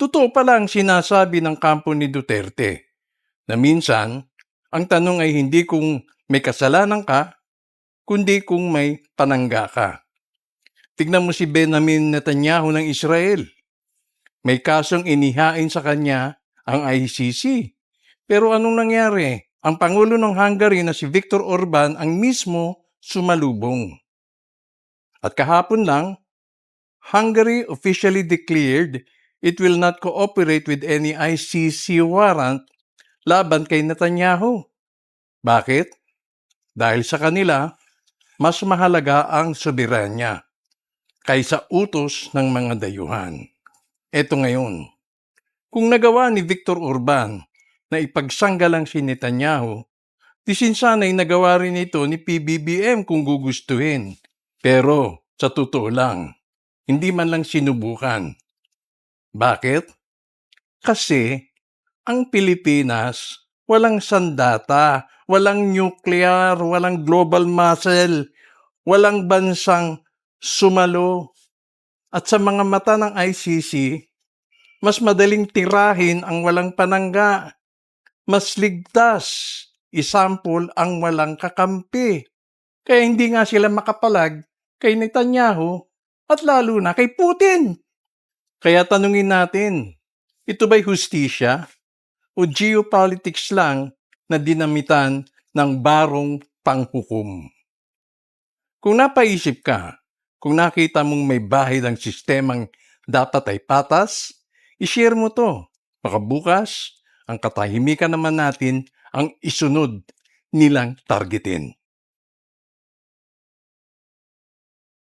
Totoo pala ang sinasabi ng kampo ni Duterte na minsan ang tanong ay hindi kung may kasalanan ka, kundi kung may panangga ka. Tignan mo si Benjamin Netanyahu ng Israel. May kasong inihain sa kanya ang ICC. Pero anong nangyari? Ang Pangulo ng Hungary na si Viktor Orban ang mismo sumalubong. At kahapon lang, Hungary officially declared it will not cooperate with any ICC warrant laban kay Netanyahu. Bakit? Dahil sa kanila, mas mahalaga ang soberanya kaysa utos ng mga dayuhan. Eto ngayon, kung nagawa ni Victor Orban na ipagsanggalang si Netanyahu, di sana'y nagawa rin ito ni PBBM kung gugustuhin. Pero, sa totoo lang, hindi man lang sinubukan. Bakit? Kasi, ang Pilipinas, walang sandata, walang nuclear, walang global muscle, walang bansang sumalo. At sa mga mata ng ICC, mas madaling tirahin ang walang panangga. Mas ligtas, isampol ang walang kakampi. Kaya hindi nga sila makapalag kay Netanyahu at lalo na kay Putin. Kaya tanungin natin, ito ba'y hustisya o geopolitics lang na dinamitan ng barong panghukom? Kung napaisip ka, kung nakita mong may bahid ang sistemang dapat ay patas, ishare mo to. Baka bukas, ang katahimikan naman natin ang isunod nilang targetin.